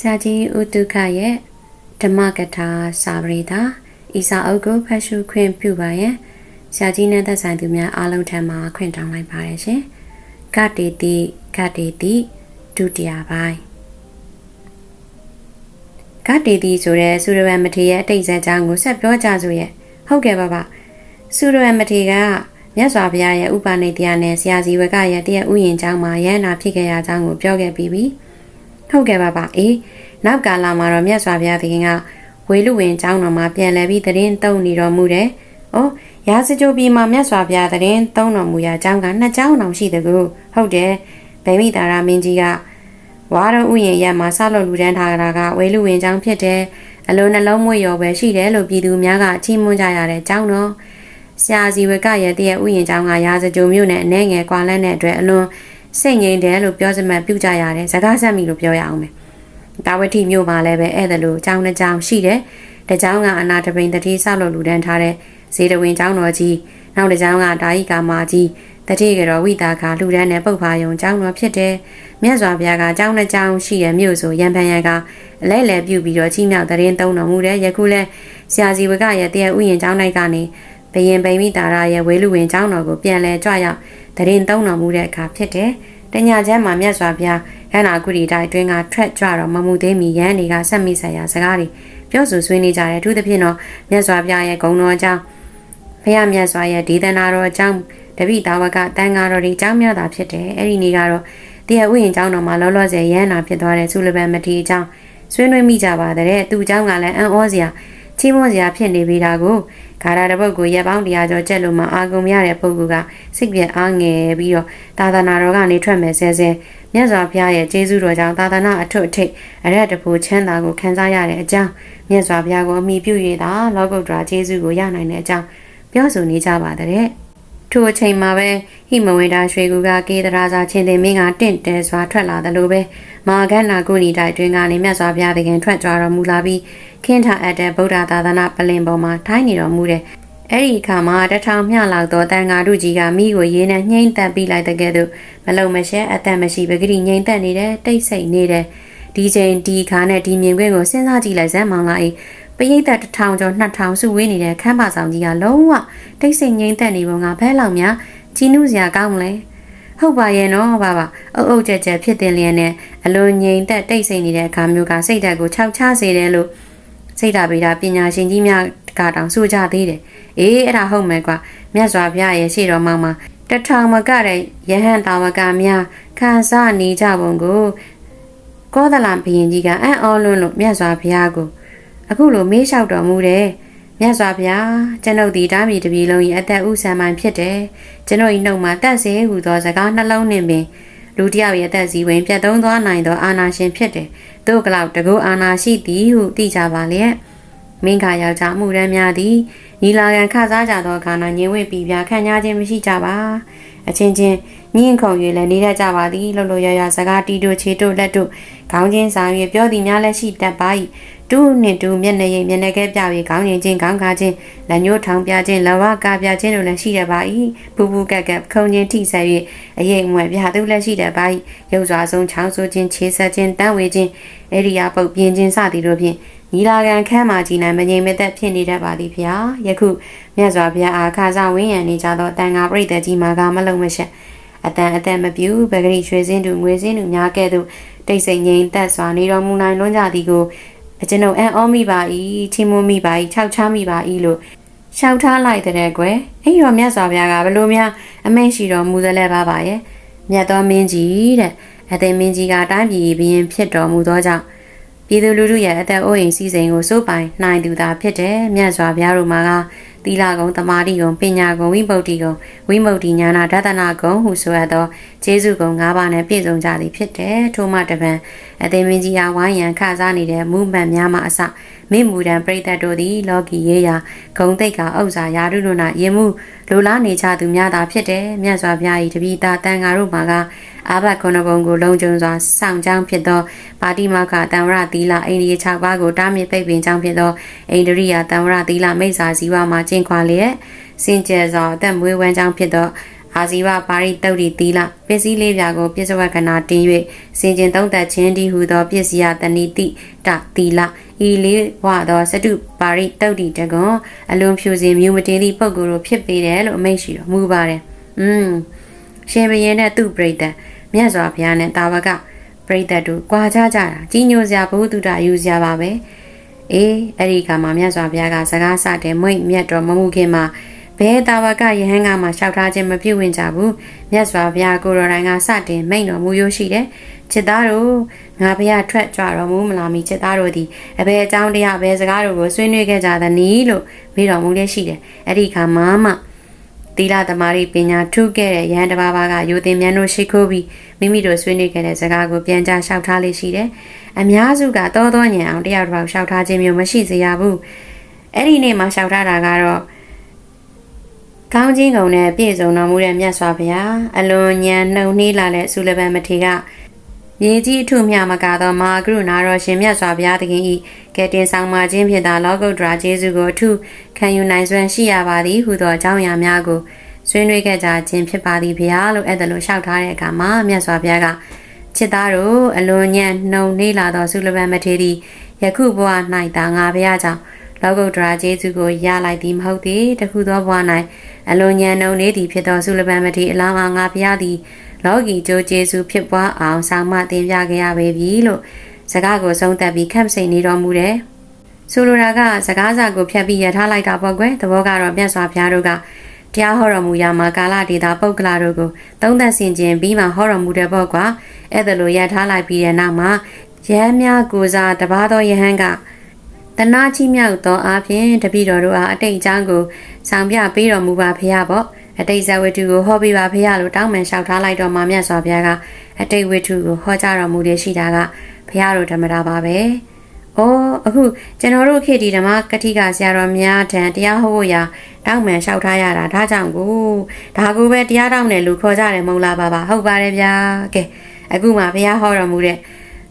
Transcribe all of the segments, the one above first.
ဆရာကြီးဥတုခရဲ့ဓမ္မကထာစာပရိသာဤစာအုပ်ကိုဖတ်ရှုခွင့်ပြုပါရန်ဆရာကြီးနဲ့သက်ဆိုင်သူများအားလုံးထံမှခွင့်တောင်းလိုက်ပါတယ်ရှင်။ကတေတိကတေတိဒုတိယပိုင်းကတေတိဆိုတဲ့စုရဝံမထေရရဲ့အတိတ်ဇာတ်ကြောင်းကိုဆက်ပြောကြစို့ရဲ့ဟုတ်ကဲ့ပါပါစုရဝံမထေရကမြတ်စွာဘုရားရဲ့ဥပနိတရားနဲ့ဆရာစီဝကရဲ့တရားဥယျာဉ်ကျောင်းမှာရဟန္တာဖြစ်ခဲ့ရကြောင်းကိုပြောခဲ့ပြီးပြီ။ ဟုတ်ကဲ့ပါပါအေးနောက်ကာလမှာတော့မြတ်စွာဘုရားသခင်ကဝေလူဝင်ကျောင်းတော်မှာပြန်လည်ပြီးသတင်းသုံးနေတော်မူတယ်။အော်ရာဇကြိုပြည်မှာမြတ်စွာဘုရားသတင်းသုံးတော်မူရာကျောင်းကနှစ်ကျောင်းတောင်ရှိတကူဟုတ်တယ်။ဗိမိတာရာမင်းကြီးကဝါရုံဥယျာဉ်ရက်မှာဆောက်လုပ်လူတန်းထားတာကဝေလူဝင်ကျောင်းဖြစ်တယ်။အလုံးနှလုံးမွေရော်ပဲရှိတယ်လို့ပြည်သူများကအချီးမွမ်းကြရတဲ့ကျောင်းတော်ဆရာစီဝကရဲ့တရဲ့ဥယျာဉ်ကျောင်းကရာဇကြိုမြို့နဲ့အနေငယ်ကွာလန်းတဲ့အတွက်အလွန် စိတ်ငြိမ်တယ်လို့ပြောစမှတ်ပြုကြရတယ်။စကားဆက်မိလို့ပြောရအောင်မယ်။တာဝတိမြို့မှာလည်းပဲအဲ့ဒါလို့ကျောင်းတစ်ကျောင်းရှိတယ်။တစ်ကျောင်းကအနာတပိန်တတိဆောက်လုပ်လူတန်းထားတဲ့ဇေတဝင်ကျောင်းတော်ကြီးနောက်တစ်ကျောင်းကဒါဟိကာမာကြီးတတိကတော်ဝိတာခလူတန်းနဲ့ပုတ်ဖာယုံကျောင်းတော်ဖြစ်တယ်။မြတ်စွာဘုရားကကျောင်းတစ်ကျောင်းရှိတဲ့မြို့ဆိုရံဖန်ရကအလဲလဲပြုတ်ပြီးတော့ကြီးမြောက်တရင်သုံးတော်မူတယ်။ယခုလဲဆရာစီဝကရဲ့တရားဥယျာဉ်ကျောင်း၌ကနေဘယင်ပိမိတာရရဲ့ဝေလူဝင်ကျောင်းတော်ကိုပြန်လဲကြွရောက် တရင်သုံးတော်မူတဲ့အခါဖြစ်တယ်။တညချမ်းမှာမြတ်စွာဘုရားရဟနာကုရီတိုင်းအတွင်းကထွက်ကြွတော့မမှုသေးမီရန်တွေကဆက်မိဆက်ရာစကားတွေပြောဆိုဆွေးနွေးကြတယ်အထူးသဖြင့်တော့မြတ်စွာဘုရားရဲ့ဂုဏ်တော်အကြောင်းဘုရားမြတ်စွာရဲ့ဒေသနာတော်အကြောင်းတပိတာဝကတန်ဃာတော်တွေအကြောင်းများတာဖြစ်တယ်အဲ့ဒီနေ့ကတော့တရားဥယျာဉ်ကျောင်းတော်မှာလောလောဆယ်ရဟနာဖြစ်သွားတဲ့ဆုလပန်မတီအကြောင်းဆွေးနွေးမိကြပါတဲ့သူအကြောင်းကလည်းအံ့ဩစရာ ချီးမွမ်းစရာဖြစ်နေပြီတာကိုဂါရတပုတ်ကိုရက်ပေါင်းတရားကျော်ကျက်လို့မှအာကုံရတဲ့ပုဂ္ဂိုလ်ကစိတ်ပြက်အားငယ်ပြီးတော့သာသနာတော်ကနေထွက်မယ်ဆဲဆဲမြတ်စွာဘုရားရဲ့ကျေးဇူးတော်ကြောင့်သာသနာအထွတ်အထိပ်အရက်တဖို့ချမ်းသာကိုခံစားရတဲ့အကြောင်းမြတ်စွာဘုရားကိုအမိပြု၍သာလောကုတ္တရာကျေးဇူးကိုရနိုင်တဲ့အကြောင်းပြောဆိုနေကြပါတဲ့ ထိုအချိန်မှာပဲဟိမဝေတာရွှေကူကကေတရာစာချင်းတင်မင်းကတင့်တဲစွာထွက်လာတယ်လို့ပဲမာဂန္နာကုဏီတိုက်တွင်ကနေမြတ်စွာဘုရားသခင်ထွက်ကြွတော်မူလာပြီးခင်းထအပ်တဲ့ဗုဒ္ဓသာသနာပလင်ပေါ်မှာထိုင်းနေတော်မူတဲ့အဲ့ဒီအခါမှာတထောင်မျှလောက်သောတန်ဃာတို့ကြီးကမိကိုရေးနဲ့ညှိမ့်သက်ပြီးလိုက်တဲ့ကဲ့သို့မလုံမရှဲအသက်မရှိပဂတိငြိမ့်သက်နေတဲ့တိတ်ဆိတ်နေတဲ့ဒီချိန်ဒီခါနဲ့ဒီမြင်ကွင်းကိုစဉ်းစားကြည့်လိုက်စမ်းမောင်လာ၏ ပရိသတ်တစ်ထောင်ကျော်နှစ်ထောင်စုဝေးနေတဲ့ခမ်းပါဆောင်ကြီးကလုံးဝတိတ်ဆိတ်ငြိမ့်သက်နေပုံကဘဲလောက်များကြီးနုစရာကောင်းမလဲဟုတ်ပါရဲ့နော်ပါပါအုပ်အုပ်ကြက်ကြက်ဖြစ်တင်လျက်နဲ့အလွန်ငြိမ်သက်တိတ်ဆိတ်နေတဲ့အခါမျိုးကစိတ်ဓာတ်ကိုခြောက်ချစေတယ်လို့စိတ်ဓာတ်ဗေဒပညာရှင်ကြီးများကတောင်ဆိုကြသေးတယ်အေးအဲ့ဒါဟုတ်မယ်ကွာမြတ်စွာဘုရားရဲ့ရှေ့တော်မှာမှာတထောင်မကတဲ့ယဟန်တာဝကများခံစားနေကြပုံကိုကောသလဘုရင်ကြီးကအံ့ဩလွန်းလို့မြတ်စွာဘုရားကို အခုလိုမေးလျှောက်တော်မူတယ်မြတ်စွာဘုရားကျွန်ုပ်ဒီတားမီတပြည်လုံး၏အသက်ဥဆံမိုင်ဖြစ်တယ်ကျွန်ုပ်၏နှုတ်မှာတတ်စေဟူသောစကားနှလုံးနှင့်ပင်လူတယောက်ရဲ့အသက်စီဝင်ပြတ်သုံးသွားနိုင်သောအာနာရှင်ဖြစ်တယ်တို့ကလောက်တကူအာနာရှိသည်ဟုသိကြပါလျက်မင်းခါယောက်ျားမှုရမ်းများသည်နီလာကန်ခစားကြသောအခါ၌ညင်ဝင့်ပြီးပြခံညာခြင်းမရှိကြပါအချင်းချင်းညင်ခုံ၍လည်းနေတတ်ကြပါသည်လှုပ်လှုပ်ရရစကားတီတို့ခြေတို့လက်တို့ခေါင်းချင်းဆောင်၍ပြောသည်များလည်းရှိတတ်ပါ၏ တူးနှင့်တူးမျက်နှာရိပ်မျက်နှာကဲပြပြီးခေါင်းရင်ချင်းခေါင်းခါချင်းလက်ညှိုးထောင်ပြချင်းလဝကပြချင်းတို့လည်းရှိတတ်ပါ၏ပူပူကက်ကက်ခုံချင်းထိဆက်၍အရေးအမွဲပြသူလည်းရှိတတ်ပါ၏ရုပ်စွာဆုံးချောင်းဆိုချင်းခြေဆက်ချင်းတန်းဝေချင်းအေရိယာပုတ်ပြင်းချင်းစသည်တို့ဖြင့်ညီလာခံခန်းမှာကြီးနိုင်မငြိမ်မသက်ဖြစ်နေတတ်ပါသည်ဖျားယခုမြတ်စွာဘုရားအားခါစားဝင်းရံနေကြသောတန်ဃာပရိသတ်ကြီးမှာကမလုံးမရှက်အတန်အတန်မပြူပဂရိရွှေစင်းသူငွေစင်းသူများကဲ့သို့တိတ်ဆိတ်ငြိမ်သက်စွာနေတော်မူနိုင်လွန်းကြသည်ကို အကျွန်ုပ်အံ့ဩမိပါ၏ချီးမွမ်းမိပါ၏ခြောက်ချမိပါ၏လို့ရှောက်ထားလိုက်တဲ့ကွယ်အဲ့တော့မြတ်စွာဘုရားကဘလို့များအမိန့်ရှိတော်မူသလဲပါပါရဲ့မြတ်တော်မင်းကြီးတဲ့အသိမင်းကြီးကတိုင်းပြည်ဘရင်ဖြစ်တော်မူသောကြောင့်ပြည်သူလူထုရဲ့အသက်အိုးအိမ်စည်းစိမ်ကိုစိုးပိုင်နိုင်သူသာဖြစ်တယ်မြတ်စွာဘုရားတို့မှာက သီလကုံတမာတိကုံပညာကုံဝိမု ക്തി ကုံဝိမု ക്തി ညာနာဒသနာကုံဟုဆိုရသောကျေးဇူးကုံ၅ပါးနဲ့ပြည့်စုံကြသည်ဖြစ်တယ်ထို့မှတပံအသိမင်းကြီးအားဝိုင်းရန်ခစားနေတဲ့မူမှန်များမှအစ မိမူတံပြိတ္တတို့သည် လောကီရေးရာဂုံတိတ်ကဥစ္စာယာရုတို့၌ယင်မှုလိုလားနေကြသူများသာဖြစ်တယ်မြတ်စွာဘုရား၏တပိတာတန်ဃာတို့မှာကအာဘခုနဘုံကိုလုံခြုံစွာစောင့်ကြောင်းဖြစ်သောပါတိမခတံဝရသီလအိန္ဒိယ6ပါးကိုတားမြစ်ပိတ်ပင်ကြောင်းဖြစ်သောအိန္ဒရိယတံဝရသီလမိစ္ဆာဇီဝမှာကျင့်ခွာလျက်စင်ကြယ်စွာအသက်မွေးဝမ်းကြောင်းဖြစ်သော အာဇီဝပါရိတုတ်တီသီလပစ္စည်းလေးပြာကိုပြစ္ဆဝကနာတင်၍စင်ကျင်သုံးသက်ခြင်းတည်းဟုသောပစ္စယတဏိတိတသီလဤလေးဝသောစတုပါရိတုတ်တီတကွန်အလွန်ဖြူစင်မြူမတင်သည့်ပုဂ္ဂိုလ်တို့ဖြစ်ပေတယ်လို့အမိန့်ရှိတော်မူပါတယ်။อืมရှင်ဘရင်နဲ့သူ့ပြိတ္တမြတ်စွာဘုရားနဲ့တာဝကပြိတ္တတို့ကြွာကြကြတာကြီးညိုစရာဘုသူတ္တယူစရာပါပဲ။အေးအဲ့ဒီကမှမြတ်စွာဘုရားကစကားစတယ်မွိတ်မြတ်တော်မမှုခင်မှာ ဘဲတာဝကယဟန်ကမှလျှောက်ထားခြင်းမပြုဝင်ကြဘူးမြတ်စွာဘုရားကိုရော်တိုင်းကစတင်မိန့်တော်မူရရှိတယ်ချစ်သားတို့ငါဘုရားထွက်ကြွတော်မူမလာမီချစ်သားတို့သည်အဘယ်အကြောင်းတရားဘယ်စကားတို့ကိုဆွေးနွေးခဲ့ကြသနည်းလို့မေးတော်မူလက်ရှိတယ်အဲ့ဒီခါမှမှသီလသမารိပညာထုခဲ့တဲ့ယဟန်တစ်ပါးပါးကယိုသင်မြန်းတို့ရှိခိုးပြီးမိမိတို့ဆွေးနွေးခဲ့တဲ့စကားကိုပြန်ကြားလျှောက်ထားလေးရှိတယ်အများစုကတောသောညံအောင်တယောက်တစ်ပေါက်လျှောက်ထားခြင်းမျိုးမရှိစေရဘူးအဲ့ဒီနေ့မှလျှောက်ထားတာကတော့ ကောင်းချင်းကုံနဲ့ပြည့်စုံတော်မူတဲ့မြတ်စွာဘုရားအလွန်ညံနှုံနှီးလာတဲ့ဆုလပန်မထေကမြေကြီးအထုမြမကသောမဟာကရုဏာတော်ရှင်မြတ်စွာဘုရားသခင်၏ကယ်တင်ဆောင်မှခြင်းဖြင့်သာလောကုတ္တရာကျေးဇူးကိုအထုခံယူနိုင်စွမ်းရှိရပါသည်ဟုသောအကြောင်းအရာများကိုဆွေးနွေးခဲ့ကြခြင်းဖြစ်ပါသည်ဘုရားလို့အဲ့ဒါလိုလျှောက်ထားတဲ့အခါမှာမြတ်စွာဘုရားကချစ်သားတို့အလွန်ညံနှုံနှီးလာသောဆုလပန်မထေသည်ယခုဘဝ၌သာငါဘုရားကြောင့်လောကုတ္တရာကျေးဇူးကိုရလိုက်သည်မဟုတ်သေးတခုသောဘဝ၌ အလွန်ညံနှုံနေသည်ဖြစ်သောဆုလပန်မထေအလောင်းအားငါဘုရားသည်လောကီကျိုးကျေးဇူးဖြစ်ပွားအောင်ဆောင်မတင်ပြခဲ့ရပေပြီလို့စကားကိုဆုံးသက်ပြီးခန့်စိန်နေတော်မူတယ်ဆိုလိုတာကစကားစာကိုဖြတ်ပြီးရထားလိုက်တာပေါ့ကွယ်သဘောကတော့မြတ်စွာဘုရားတို့ကတရားဟောတော်မူရာမှာကာလဒေတာပုဂ္ဂလာတို့ကိုသုံးသက်ဆင်ခြင်ပြီးမှဟောတော်မူတဲ့ပေါ့ကွာအဲ့ဒါလိုရထားလိုက်ပြီးတဲ့နောက်မှာရဟန်းများကိုစားတပါးသောယဟန်က တနာချီမြောက်သောအားဖြင့်တပည့်တော်တို့အားအတိတ်အကြောင်းကိုဆောင်ပြပေးတော်မူပါဖေရပေါ့အတိတ်ဇဝတ္ထုကိုဟောပြပါဖေရလို့တောင်းပန်လျှောက်ထားလိုက်တော့မှမြတ်စွာဘုရားကအတိတ်ဝတ္ထုကိုဟောကြားတော်မူတဲ့ရှိတာကဖေရတို့ဓမ္မတာပါပဲ။အော်အခုကျွန်တော်တို့ခေတ်ဒီဓမ္မကတိကဆရာတော်များထံတရားဟောဖို့ရာတောင်းပန်လျှောက်ထားရတာဒါကြောင့်ကိုဒါကိုပဲတရားတောင်းတယ်လို့ခေါ်ကြတယ်မဟုတ်လားပါပါဟုတ်ပါတယ်ဗျာ။ကဲအခုမှဘုရားဟောတော်မူတဲ့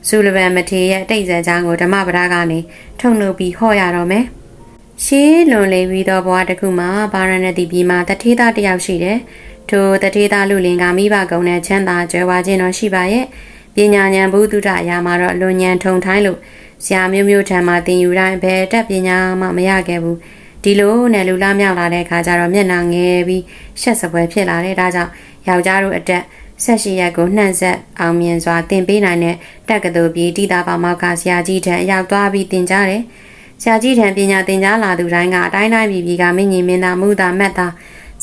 ဆူလဗန်မထေရဲ့အတိတ်ဇာတ်ကြောင်းကိုဓမ္မပဒကနေထုတ်နှုတ်ပြီးဟောရတော့မယ်။ရှေးလွန်လေပြီးသောဘဝတစ်ခုမှာဗာရဏသီပြည်မှာတထေးသားတစ်ယောက်ရှိတယ်။ထိုတထေးသားလူလင်ကမိဘကုံနဲ့ချမ်းသာကြွယ်ဝခြင်းတော့ရှိပါရဲ့။ပညာဉာဏ်ဘုဒ္ဓအရာမှာတော့လွန်ဉာဏ်ထုံထိုင်းလို့ဆရာမျိုးမျိုးထံမှာသင်ယူတိုင်းဘယ်တက်ပညာမှမရခဲ့ဘူး။ဒီလိုနဲ့လူလားမြောက်လာတဲ့အခါကျတော့မျက်နှာငယ်ပြီးရှက်စပွဲဖြစ်လာတဲ့ဒါကြောင့်ယောက်ျားတို့အတက် ဆက်ရှိရက်ကိုနှံ့ဆက်အောင်မြင်စွာတင်ပေးနိုင်တဲ့တက္ကသိုလ်ပြည်တိတာပါမောက္ခဆရာကြီးထံအရောက်သွားပြီးတင်ကြားတယ်။ဆရာကြီးထံပညာသင်ကြားလာသူတိုင်းကအတိုင်းတိုင်းပြည်ပြည်ကမင်းကြီးမင်းသားမူသားမက်သား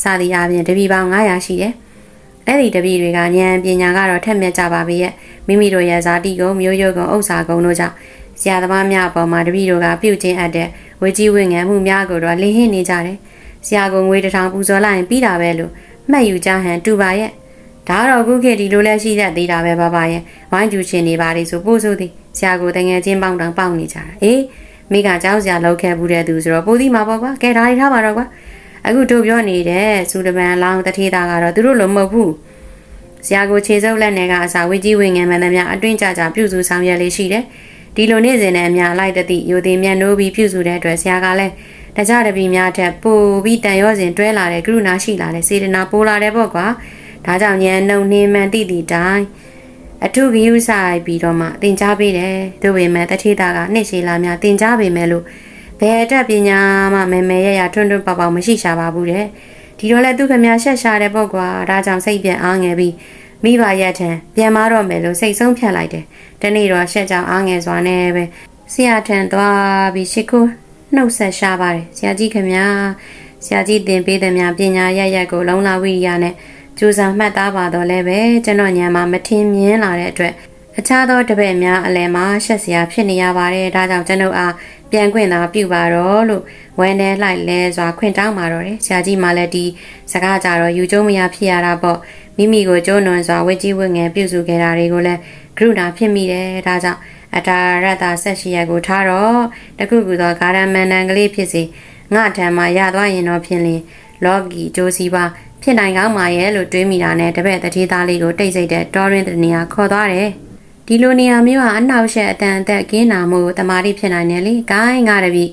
စသည်အပြင်တပည့်ပေါင်း900ရှိတယ်။အဲ့ဒီတပည့်တွေကဉာဏ်ပညာကတော့ထက်မြက်ကြပါပဲရဲ့မိမိတို့ရဲ့ဇာတိကုံမျိုးရိုးကုံဥစ္စာကုံတို့ကြောင့်ဆရာသမားများအပေါ်မှာတပည့်တို့ကပြုတ်ချင်းအပ်တဲ့ဝေကြီးဝင့်ငံမှုများကိုတော့လင်းဟင်းနေကြတယ်။ဆရာကငွေတစ်ထောင်ပူဇော်လိုက်ရင်ပြီးတာပဲလို့မှတ်ယူကြဟန်တူပါရဲ့။ ဒါတော့အခုခေတ်ဒီလိုလဲရှိတတ်သေးတာပဲပါပါရဲ့ဝိုင်းကျူရှင်နေပါလေဆိုပို့ဆိုသည်ဆရာကိုတငယ်ချင်းပေါင်းတောင်ပေါက်နေကြတာအေးမိကကြောက်စရာလောက်ခဲ့ဘူးတဲ့သူဆိုတော့ပိုသည်မှာပေါ့ကွာကဲဒါတွေထားပါတော့ကွာအခုတို့ပြောနေတဲ့စူတပန်လောင်းတထေးသားကတော့သူတို့လိုမဟုတ်ဘူးဆရာကိုခြေစုပ်လက်နဲ့ကအစာဝေကြီးဝင်ငယ်မှန်သမျှအတွင်းကြကြပြုစုဆောင်ရွက်လေးရှိတယ်ဒီလိုနေ့စဉ်နဲ့အများလိုက်တဲ့သည့်ယူသည်မြတ်နိုးပြီးပြုစုတဲ့အတွက်ဆရာကလည်းတကြတပီများထက်ပိုပြီးတန်ရောစဉ်တွဲလာတဲ့ကရုဏာရှိလာတဲ့စေတနာပိုးလာတဲ့ပေါ့ကွာ ဒါကြောင့်ဉာဏ်နှုံနှင်းမှန်တိတိတိုင်းအထုဂယုဆိုင်ပြီးတော့မှသင်ကြားပေးတယ်သူပေမဲ့တထေတာကနှစ်ရှည်လာများသင်ကြားပေမဲ့လို့ဘယ်အတတ်ပညာမှမဲမဲရရထွန်းထွန်းပေါက်ပေါက်မရှိရှာပါဘူးတဲ့ဒီတော့လဲသူခမရှက်ရှာတဲ့ပေါ့ကွာဒါကြောင့်စိတ်ပြန်အားငယ်ပြီးမိဘရက်ထံပြန်မတော့မယ်လို့စိတ်ဆုံးဖြတ်လိုက်တယ်တနေ့တော့ရှက်ကြောင်အားငယ်စွာနဲ့ပဲဆရာထံသွားပြီးရှ िख ိုးနှုတ်ဆက်ရှာပါတယ်ဆရာကြီးခမဆရာကြီးသင်ပေးတဲ့များပညာရရက်ကိုလုံလာဝိရိယနဲ့ ကြိုးစားမှတ်သားပါတော့လဲပဲကျွန်တော်ညံမှာမထင်မြင်လာတဲ့အတွက်အခြားသောတပည့်များအလယ်မှာရှက်စရာဖြစ်နေရပါတယ်ဒါကြောင့်ကျွန်ုပ်အားပြန်ခွင့်သာပြုပါတော့လို့ဝမ်းထဲလိုက်လဲစွာခွင့်တောင်းပါတော့တယ်ဆရာကြီးမှလည်းဒီစကားကြတော့ယူကျုံမရဖြစ်ရတာပေါ့မိမိကိုကျိုးနွန်စွာဝစ်ကြီးဝစ်ငယ်ပြုစုခဲ့တာတွေကိုလည်းကရုဏာဖြစ်မိတယ်ဒါကြောင့်အတာရတ္တဆက်ရှိရကိုထားတော့တခုခုသောဂါရမန္တန်ကလေးဖြစ်စီငါထံမှာရသွားရင်တော့ဖြစ်လင်လောကီဂျိုးစီပါ ဖြစ်နိုင်ကောင်းပါရဲ့လို့တွေးမိတာနဲ့တပည့်တတိသားလေးကိုတိတ်ဆိတ်တဲ့တော်ရင်းတနေရာခေါ်သွားတယ်။ဒီလိုနေရာမျိုးဟာအနှောက်အယှက်အတန်အသက်ကင်းနာမှုတမာတိဖြစ်နိုင်တယ်လေ။ဂိုင်းငါတပြီ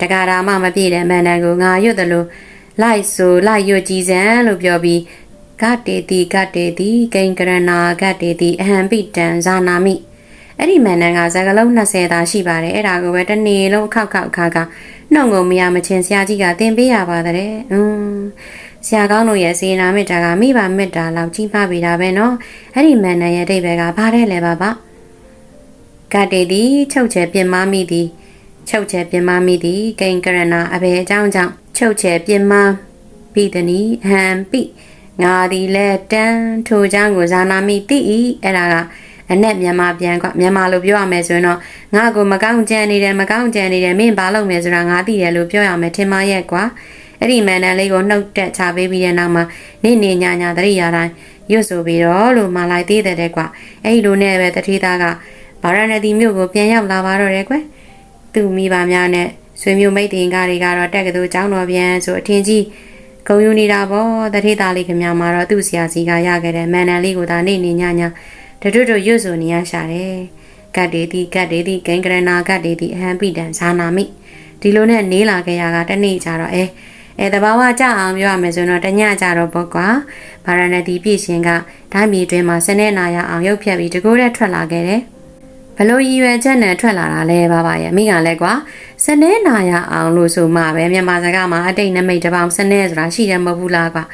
တကာရာမမပြည့်တဲ့မန္တန်ကိုငါရွတ်တယ်လို့လိုက်ဆိုလိုက်ရွတ်ကြည်စံလို့ပြောပြီးဂဂတေတိဂတေတိကိင်္ကရဏာဂတေတိအဟံပိတံဇာနာမိအဲ့ဒီမန္တန်ကစကလုံး20သာရှိပါတယ်အဲ့ဒါကိုပဲတစ်နေ့လုံးခောက်ခောက်ခါခါနှုတ်ငုံမရမချင်းဆရာကြီးကသင်ပေးရပါတဲ့အင်း ဆရာကောင်းတို့ရဲ့စေနာမေတ္တာကမိဘမေတ္တာလောက်ကြီးပါပြီဒါပဲနော်အဲ့ဒီမန္တန်ရဲ့အတိတ်ဘက်ကဘာတဲ့လဲပါပါကတေသည်ချုပ်ချယ်ပြင်မမိသည်ချုပ်ချယ်ပြင်မမိသည်ဂိင်ကရဏအဘယ်အကြောင်းကြောင့်ချုပ်ချယ်ပြင်မပိတနီဟံပိငါသည်လည်းတန်းထိုကြောင့်ကိုဇာနာမိတိဤအဲ့ဒါကအနဲ့မြန်မာပြန်ကမြန်မာလိုပြောရမယ်ဆိုရင်တော့ငါကိုမကောင်းကြံနေတယ်မကောင်းကြံနေတယ်မင်းဘာလုပ်မယ်ဆိုတာငါသိတယ်လို့ပြောရမယ်ထင်မရဲ့ကွာ အဲ့ဒီမန်တန်လေးကိုနှုတ်တက်ချပေးပြီးတဲ့နောက်မှာနေနေညာညာတရိယာတိုင်းရွတ်ဆိုပြီးတော့လို့မလိုက်သေးတဲ့တဲ့ကွာအဲ့ဒီလိုနဲ့ပဲတတိသားကဗာရဏသီမြို့ကိုပြန်ရောက်လာပါတော့တယ်ကွယ်သူမိဘများနဲ့ဆွေမျိုးမိတ်တင်ကားတွေကတော့တက်ကတူចောင်းတော်ပြန်ဆိုအထင်ကြီးဂုံယူနေတာပေါ့တတိသားလေးခင်ဗျာမှာတော့သူ့ဆရာစီကရခဲ့တဲ့မန်တန်လေးကိုဒါနေနေညာညာတတွတ်တို့ရွတ်ဆိုနေရရှာတယ်ကတ်တေတိကတ်တေတိဂိင်္ဂရဏာကတ်တေတိအဟံပိတံဇာနာမိဒီလိုနဲ့နေလာခဲ့ရတာတနေ့ကြတော့အဲ အဲတဘာဝကြအောင်ပြောရမယ်ဆိုတော့တညကြတော့ပေါ့ကွာဗာရဏသီပြည်ရှင်ကဓာတ်မြေတွင်မှာစနေနာရအောင်ရုပ်ဖြတ်ပြီးတကိုးတဲ့ထွက်လာခဲ့တယ်ဘလို့ရည်ရွယ်ချက်နဲ့ထွက်လာတာလဲပါပါရဲ့မိကလည်းကွာစနေနာရအောင်လို့ဆိုမှပဲမြန်မာစကားမှာအတိတ်နမိတ်တစ်ပေါင်းစနေဆိုတာရှိတယ်မဟုတ်ဘူးလားကွာ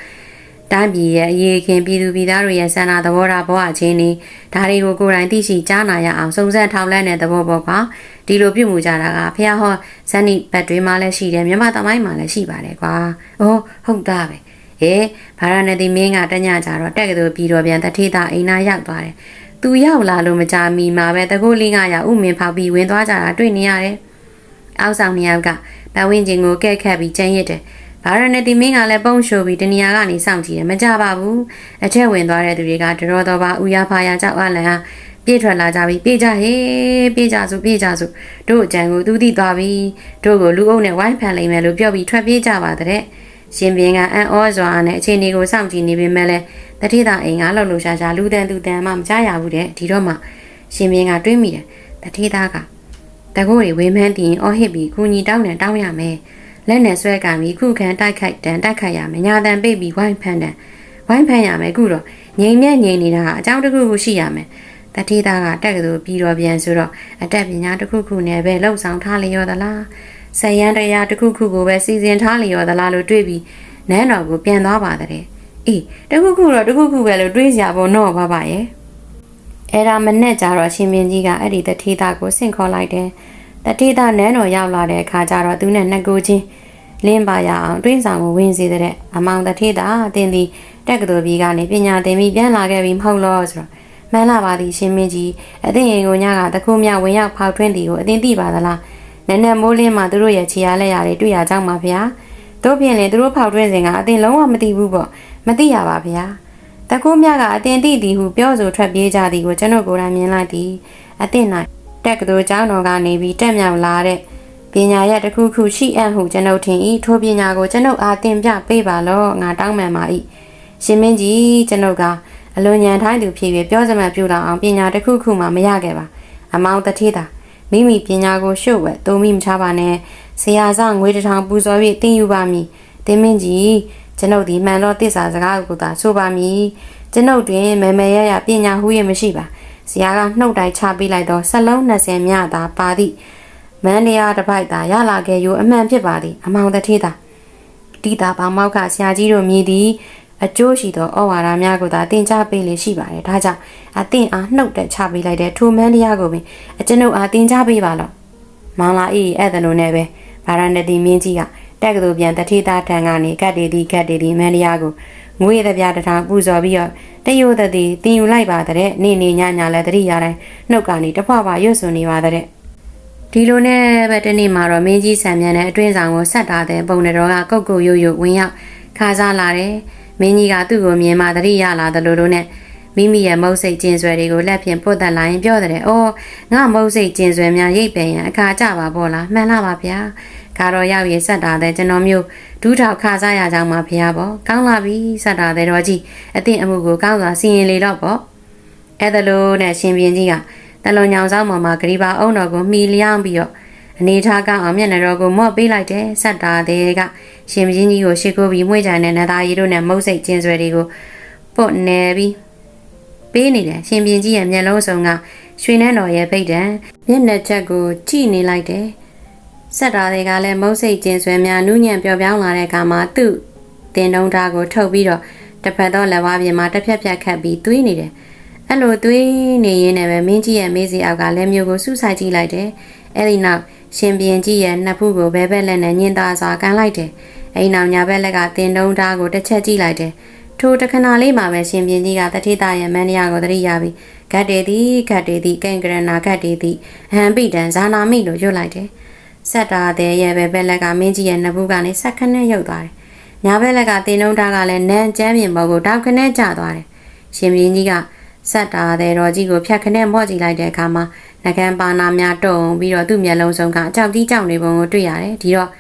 တိုင်းပြည်ရဲ့အရေးခင်ပြည်သူပြည်သားတွေရဲ့ဆန္ဒသဘောထားဘဝချင်းနေဒါတွေကိုကိုယ်တိုင်သိရှိကြားနာရအောင်စုံစမ်းထောက်လှမ်းတဲ့သဘောပေါ့ကွာဒီလိုပြုမှုကြတာကဖះဟောဇန်နီဘတ်တွေမှာလည်းရှိတယ်မြန်မာသမိုင်းမှာလည်းရှိပါတယ်ကွာ။အိုးဟုတ်တာပဲ။အေးဗာရဏသီမင်းကတညကြတော့တက်ကတူပြီးတော့ပြန်တထေတာအိမ်နာရောက်သွားတယ်။သူရောက်လာလို့မကြမီမှာပဲတကုတ်လေးကရဥမင်ဖောက်ပြီးဝင်သွားကြတာတွေ့နေရတယ်။အောက်ဆောင်နှစ်ယောက်ကပတ်ဝန်းကျင်ကိုကဲ့ခတ်ပြီးကျန်းရစ်တယ်။ ဗာရဏသီမင်းကလည်းပုံရှိုးပြီးတနေရာကနေစောင့်ကြည့်တယ်မကြပါဘူး။အထက်ဝင်သွားတဲ့သူတွေကဒရောတော်ပါဥရဖာရကြောက်အလန်ဟာပြေးထွက်လာကြပြီပြေးကြဟေးပြေးကြစို့ပြေးကြစို့တို့အကြံကိုသူသိသွားပြီတို့ကိုလူအုပ်နဲ့ဝိုင်းဖန်လိမ့်မယ်လို့ပြောပြီးထွက်ပြေးကြပါတဲ့ရှင်ဘင်းကအံ့ဩစွာနဲ့အခြေအနေကိုစောင့်ကြည့်နေပေမဲ့လည်းတတိတာအိမ်ကလှုပ်လှူရှာရှာလူတန်သူတန်မှမကြရဘူးတဲ့ဒီတော့မှရှင်ဘင်းကတွေးမိတယ်တတိတာကတကိုးတွေဝေမန်းတင်အော်ဟစ်ပြီးကူညီတောင်းတယ်တောင်းရမယ် လက်နဲ့ဆွဲကံပြီးခုခံတိုက်ခိုက်တန်တိုက်ခိုက်ရမယ်ညာတန်ပိတ်ပြီးဝိုင်းဖန်တန်ဝိုင်းဖန်ရမယ်အခုတော့ငြိမ်မြက်ငြိမ်နေတာအကြောင်းတစ်ခုခုရှိရမယ်တတိသားကတက်ကတူပြီးတော့ပြန်ဆိုတော့အတက်ပညာတစ်ခုခုနဲ့ပဲလှုပ်ဆောင်ထားလျော်သလားဆယန်းတရားတစ်ခုခုကိုပဲစီစဉ်ထားလျော်သလားလို့တွေးပြီးနန်းတော်ကိုပြန်သွားပါတဲ့အေးတခုခုတော့တခုခုပဲလို့တွေးကြပါတော့ပါပါရဲ့အဲ့ဒါမနဲ့ကြတော့ရှင်မင်းကြီးကအဲ့ဒီတတိသားကိုဆင့်ခေါ်လိုက်တယ် တတိသားနန်းတော်ရောက်လာတဲ့အခါကျတော့သူနဲ့နှစ်ကိုချင်းလင်းပါရအောင်တွင်းဆောင်ကိုဝင်စေတဲ့အမောင်တတိသားအတင်းဒီတက်ကတူပြီးကနေပညာသင်ပြီးပြန်လာခဲ့ပြီမဟုတ်လို့ဆိုတော့မှန်လာပါသည်ရှင်မင်းကြီးအသင်ရင်ကိုညကတခုမြဝင်ရောက်ဖောက်ထွင်းသည်ကိုအသင်သိပါသလားနည်းနည်းမိုးလင်းမှသူတို့ရဲ့ခြေအားလက်ရာတွေတွေ့ရကြောင်းပါဗျာတို့ဖြင့်လေသူတို့ဖောက်ထွင်းစဉ်ကအသင်လုံးဝမသိဘူးပေါ့မသိရပါဗျာတကူမြကအတင်တိသည်ဟုပြောဆိုထွက်ပြေးကြသည်ကိုကျွန်တော်ကိုယ်တိုင်မြင်လိုက်သည်အသင်၌ တက်ကတော်ကျောင်းတော်ကနေပြီးတက်မြောက်လာတဲ့ပညာရတစ်ခုခုရှိအပ်ဟုကျွန်ုပ်ထင်၏ထိုပညာကိုကျွန်ုပ်အားသင်ပြပေးပါလောငါတောင်းပန်ပါ၏ရှင်မင်းကြီးကျွန်ုပ်ကအလွန်ညံထိုင်းသူဖြစ်ပြီးပြောစမှတ်ပြူတော်အောင်ပညာတစ်ခုခုမှမရခဲ့ပါအမောင်တထေးတာမိမိပညာကိုရှုပ်ဝဲသုံးမိမချပါနဲ့ဆရာစငွေတထောင်ပူဇော်ပြီးတင်ယူပါမည်တင်းမင်းကြီးကျွန်ုပ်ဒီမှန်တော့တစ္ဆာစကားကိုသာဆိုပါမည်ကျွန်ုပ်တွင်မမဲရရပညာဟူ၍မရှိပါ ဆရာကနှုတ်တိုက်ချပေးလိုက်တော့ဆက်လုံး20မြသာပါသည့်မန်နေရတစ်ပိုက်သာရလာခဲ့ယူအမှန်ဖြစ်ပါသည်အမောင်တထေးတာတိတာပေါမောက်ကဆရာကြီးတို့မြည်သည်အကျိုးရှိသောဩဝါဒများကိုသာတင် जा ပေးလေရှိပါတယ်ဒါကြောင့်အသင်အားနှုတ်တက်ချပေးလိုက်တဲ့ထိုမန်းတရားကိုပင်အကျွန်ုပ်အားတင် जा ပေးပါလော့မောင်လာအေးအဲ့ဒါလိုနဲ့ပဲဗာရဏတိမင်းကြီးကတက်ကတူပြန်တထေးသားထံကနေကတ်တေဒီကတ်တေဒီမန်းတရားကို ငွေတပြားတထောင်ပူဇော်ပြီးတော့တယိုတတိတင်ယူလိုက်ပါတဲ့နေနေညညလည်းတတိရတိုင်းနှုတ်ကနေတဖွာဖွာရွတ်စွန်နေပါတဲ့ဒီလိုနဲ့ပဲတနေ့မှာတော့မင်းကြီးဆံမြန်တဲ့အတွင်းဆောင်ကိုဆက်တာတဲ့ပုံတော်ကကုတ်ကုတ်ရွရွဝင်ရောက်ခါစားလာတယ်မင်းကြီးကသူ့ကိုမြင်မှတတိရလာတယ်လို့လို့နဲ့မိမိရဲ့မုတ်စိတ်ကျင်ဆွဲတွေကိုလက်ဖြင့်ပုတ်တက်လာရင်ပြောတယ်။အော်ငါမုတ်စိတ်ကျင်ဆွဲများရိတ်ပင်ရင်အခါကြပါပေါ့လား။မှန်လားပါဗျာ။ ခါတော့ရောက်ရေးဆက်တာတဲ့ကျွန်တော်မျိုးဒူးထောက်ခါစားရကြောင်းပါဗျာပေါ့။ကောင်းလာပြီဆက်တာတဲ့တော့ကြီးအသင်အမှုကိုကောင်းစွာစီရင်လေတော့ပေါ့။အဲ့ဒါလို့နဲ့ရှင်ပြင်းကြီးကတလွန်ညောင်ဆောင်ပေါ်မှာဂရီပါအုံတော်ကိုမှီလျောင်းပြီးတော့အနေထားကောင်းအောင်မျက်နှာတော်ကိုမော့ပေးလိုက်တယ်ဆက်တာတဲ့ကရှင်မင်းကြီးကိုရှေ့ကိုပြီးမွေးကြတဲ့နသားရီတို့နဲ့မုတ်စိတ်ကျင်းဆွဲတွေကိုပုတ်နေပြီးပေးနေတယ်ရှင်ပြင်ကြီးရဲ့မျက်လုံးစုံကရွှေနှန်းတော်ရဲ့ဖိတ်တံမျက်နှာချက်ကိုကြည့်နေလိုက်တယ် ဆက်တာတွေကလည်းမုတ်စိတ်ကျင်ဆွဲများနူးညံ့ပျော်ပြောင်းလာတဲ့အခါမှာသူ့တင်တုံးသားကိုထုတ်ပြီးတော့တစ်ဖက်သောလက်ဝါးပြင်မှာတစ်ဖြက်ဖြက်ခတ်ပြီးသွေးနေတယ်အဲ့လိုသွေးနေရင်းနဲ့ပဲမင်းကြီးရဲ့မေးစီအောက်ကလည်းမျိုးကိုစူးစိုက်ကြည့်လိုက်တယ်အဲ့ဒီနောက်ရှင်ပြင်ကြီးရဲ့နှစ်ဖူးကိုဘဲဘက်လက်နဲ့ညင်သားစွာကန်လိုက်တယ်အဲ့ဒီနောက်ညာဘက်လက်ကတင်တုံးသားကိုတစ်ချက်ကြည့်လိုက်တယ်ထိုတခဏလေးမှာပဲရှင်ပြင်းကြီးကတတိတရဲ့မန်နီယာကိုသတိရပြီးဂတ်တေသည်ဂတ်တေသည်ကင်ကရနာဂတ်တေသည်ဟန်ပိတန်ဇာနာမိလို့ရွတ်လိုက်တယ်။ ဆက်တာတဲ့ရဲ့ပဲဘက်လက်ကမင်းကြီးရဲ့နဘူးကနေဆက်ခနဲ့ရုပ်သွားတယ်။ညာဘက်လက်ကတင်နှုံးသားကလည်းနန်းကျမ်းပြင်ပေါ်ကိုတောက်ခနဲ့ကျသွားတယ်။ရှင်ပြင်းကြီးကဆက်တာတဲ့တော်ကြီးကိုဖြတ်ခနဲ့မော့ကြည့်လိုက်တဲ့အခါမှာငကန်းပါနာများတုံပြီးတော့သူ့မျက်လုံးစုံကအကြောက်ကြီးကြောက်နေပုံကိုတွေ့ရတယ်။ဒီတော့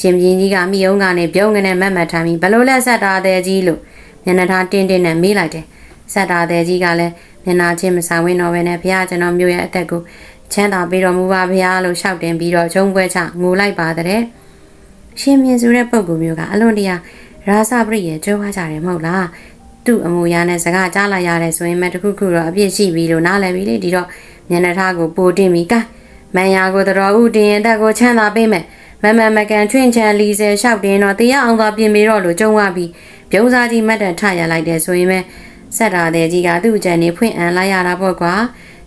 ရှင်ပြင်းကြီးကမိယုံကနေပြုံးကနေမတ်မတ်ထားပြီးဘလို့လက်ဆက်တာတဲ့ကြီးလို့မျက်နှာထားတင်းတင်းနဲ့မေးလိုက်တယ်။ဆက်တာတဲ့ကြီးကလည်းမျက်နှာချင်းမဆိုင်ဝင်တော့ဘဲနဲ့ဘုရားကျွန်တော်မျိုးရဲ့အသက်ကို ချမ်းသာပေးတော်မူပါဘုရားလို့ရှောက်တင်ပြီးတော့ဂျုံပွဲချငိုလိုက်ပါတဲ့။ရှင်မြင်စုတဲ့ပုံကူမျိုးကအလွန်တရာရာဇပရိရဲ့ကြွားကြတယ်မဟုတ်လား။သူ့အမူအရာနဲ့စကားကြားလိုက်ရတယ်ဆိုရင်မတခုခုတော့အပြစ်ရှိပြီလို့နားလည်ပြီလေဒီတော့မျက်နှာထားကိုပိုတင်ပြီးကဲမန်ယာကိုတော်ဦးတင်ရင်တက်ကိုချမ်းသာပေးမယ်မမမကန်ချွင့်ချန်လီဆယ်လျှောက်တင်တော့တရားအောင်သာပြင်ပြီးတော့လို့ကြုံရပြီးပြုံးစားကြီးမတ်တန်ထရလိုက်တယ်ဆိုရင်ပဲဆက်တာတဲ့ကြီးကသူ့အကြံနေဖွင့်အံလိုက်ရတာပေါ့ကွာ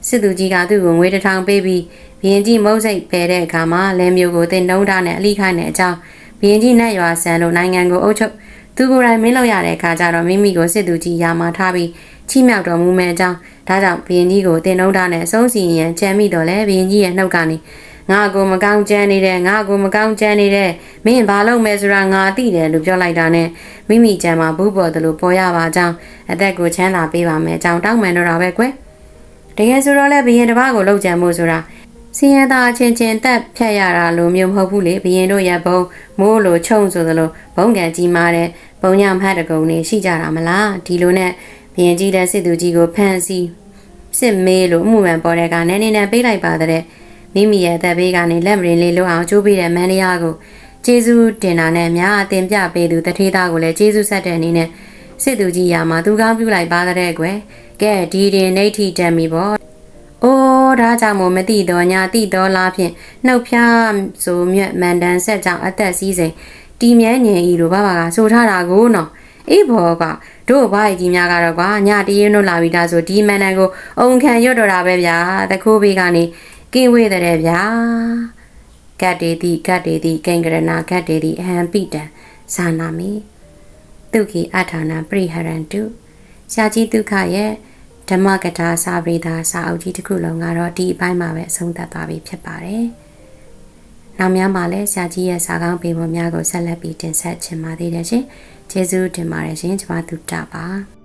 စစ်သူကြီးကသူ့ကိုငွေတစ်ထောင်ပေးပြီးဘရင်ကြီးမုတ်စိတ်ဖယ်တဲ့အခါမှာလဲမျိုးကိုတင်နှုံးထားနဲ့အလိခိုင်းတဲ့အကြောင်းဘရင်ကြီးနဲ့ရွာဆန်လို့နိုင်ငံကိုအုပ်ချုပ်သူကိုယ်တိုင်မင်းလောက်ရတဲ့အခါကျတော့မိမိကိုစစ်သူကြီးယာမာထားပြီးချိမြောက်တော်မူမဲ့အကြောင်းဒါကြောင့်ဘရင်ကြီးကိုတင်နှုံးထားနဲ့အဆုံးစီရင်ကြံမိတော့လဲဘရင်ကြီးရဲ့နှုတ်ကနေငါကိုမကောင်းကြမ်းနေတဲ့ငါကိုမကောင်းကြမ်းနေတဲ့မင်းဘာလုပ်မဲဆိုတာငါသိတယ်လို့ပြောလိုက်တာနဲ့မိမိကြံမှာဘူးပေါ်တယ်လို့ပေါ်ရပါကြောင်းအသက်ကိုချမ်းသာပေးပါမယ်အကြောင်းတောင်းပန်တော့တာပဲကွယ် တကယ်ဆိုတော့လဲဘရင်တစ်ပါးကိုလှုပ်ကြံမှုဆိုတာစင်ရသားအချင်းချင်းတက်ဖြတ်ရတာလို့မျိုးမဟုတ်ဘူးလေဘရင်တို့ရဘုံမိုးလိုခြုံဆိုသလိုဘုံကံကြီးမားတဲ့ဘုံညမတ်တကုံနေရှိကြတာမလားဒီလိုနဲ့ဘရင်ကြီးတဲ့စစ်သူကြီးကိုဖမ်းဆီးစစ်မေးလို့အမှုမှန်ပေါ်တဲ့ကနည်းနည်းနဲ့ပေးလိုက်ပါတဲ့မိမိရဲ့အသက်ဘေးကနေလက်မရင်လေးလွတ်အောင်ကြိုးပေးတဲ့မန်နီယာကိုကျေးဇူးတင်တာနဲ့များအတင်ပြပေးသူတထေးသားကိုလည်းကျေးဇူးဆက်တဲ့အနေနဲ့စစ်သူကြီးရာမှာသူကောင်းပြုလိုက်ပါတဲ့ကွယ် ကဲဒီတင်နေထီတက်မီပေါ့အိုးဒါကြောင့်မို့မတိတော်ညာတိတော်လားဖြင့်နှုတ်ဖျားဆိုမြတ်မန်တန်ဆက်ကြောင့်အသက်စည်းစိမ်တီမြဲငင်ဤလိုဘာဘာကဆိုထားတာကိုနော်အေးဘောကတို့ဘာကြီးများကတော့ကွာညတရင်းတို့လာပြီးသားဆိုဒီမန်တန်ကိုအုံခံရွတ်တော်တာပဲဗျာတခိုးဘေးကနေကင်းဝေးတဲ့ဗျာကတ်တေတိကတ်တေတိကိင်္ဂရဏကတ်တေတိအဟံပိတံဇာနာမိတုခိအထာဏပရိဟရန္တုရှားကြီးဒုက္ခရဲ့ ဓမ္မကထာစာပရိသာစာအုပ်ကြီးတစ်ခုလုံးကတော့ဒီအပိုင်းမှာပဲအဆုံးသတ်သွားပြီဖြစ်ပါတယ်။နောက်များမှာလည်းရှားကြီးရဲ့စာကောင်းပေပေါ်များကိုဆက်လက်ပြီးတင်ဆက်ချင်ပါသေးတယ်ရှင်။ကျေးဇူးတင်ပါတယ်ရှင်ကျွန်မတို့တာပါ။